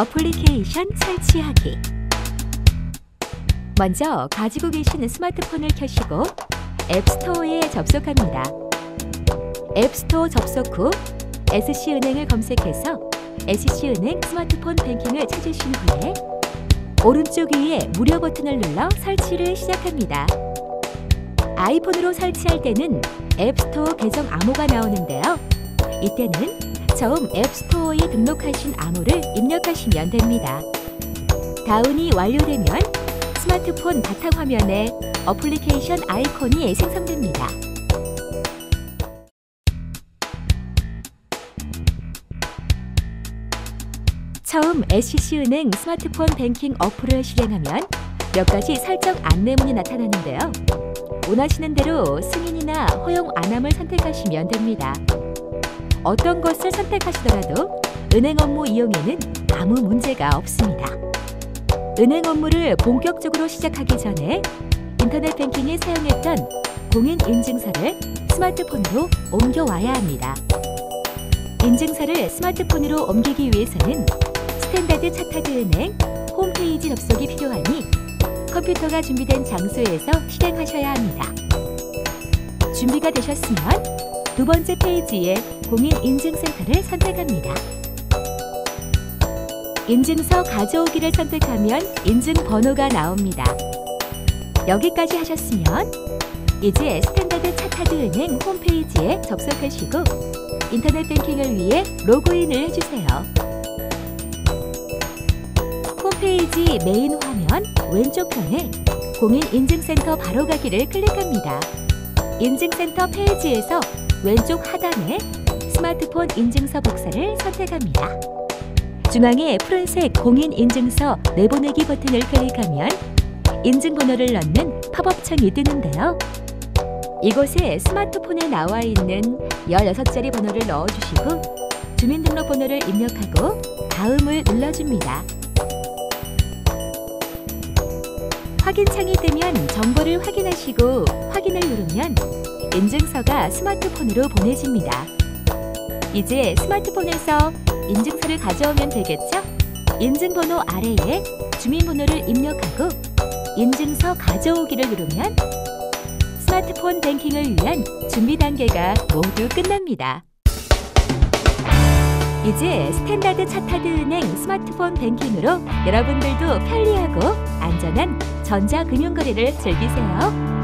어플리케이션 설치하기 먼저 가지고 계신 스마트폰을 켜시고 앱스토어에 접속합니다. 앱스토어 접속 후 SC은행을 검색해서 SC은행 스마트폰 뱅킹을 찾으신 후에 오른쪽 위에 무료 버튼을 눌러 설치를 시작합니다. 아이폰으로 설치할 때는 앱스토어 계정 암호가 나오는데요. 이때는 처음 앱스토어에 등록하신 암호를 입력하시면 됩니다. 다운이 완료되면 스마트폰 바탕화면에 어플리케이션 아이콘이 생성됩니다. 처음 SCC은행 스마트폰 뱅킹 어플을 실행하면 몇 가지 설정 안내문이 나타나는데요. 원하시는 대로 승인이나 허용 안함을 선택하시면 됩니다. 어떤 것을 선택하시더라도 은행 업무 이용에는 아무 문제가 없습니다. 은행 업무를 본격적으로 시작하기 전에 인터넷 뱅킹에 사용했던 공인 인증서를 스마트폰으로 옮겨와야 합니다. 인증서를 스마트폰으로 옮기기 위해서는 스탠다드 차타드 은행 홈페이지 접속이 필요하니 컴퓨터가 준비된 장소에서 실행하셔야 합니다. 준비가 되셨으면 두 번째 페이지에 공인인증센터를 선택합니다. 인증서 가져오기를 선택하면 인증번호가 나옵니다. 여기까지 하셨으면 이제 스탠다드 차타드 은행 홈페이지에 접속하시고 인터넷 뱅킹을 위해 로그인을 해주세요. 홈페이지 메인 화면 왼쪽 편에 공인인증센터 바로가기를 클릭합니다. 인증센터 페이지에서 왼쪽 하단에 스마트폰 인증서 복사를 선택합니다. 중앙에 푸른색 공인 인증서 내보내기 버튼을 클릭하면 인증번호를 넣는 팝업 창이 뜨는데요. 이곳에 스마트폰에 나와 있는 16자리 번호를 넣어주시고 주민등록번호를 입력하고 다음을 눌러줍니다. 확인창이 뜨면 정보를 확인하시고 확인을 누르면 인증서가 스마트폰으로 보내집니다. 이제 스마트폰에서 인증서를 가져오면 되겠죠? 인증번호 아래에 주민번호를 입력하고 인증서 가져오기를 누르면 스마트폰 뱅킹을 위한 준비 단계가 모두 끝납니다. 이제 스탠다드 차타드 은행 스마트폰 뱅킹으로 여러분들도 편리하고 안전한 전자금융거래를 즐기세요.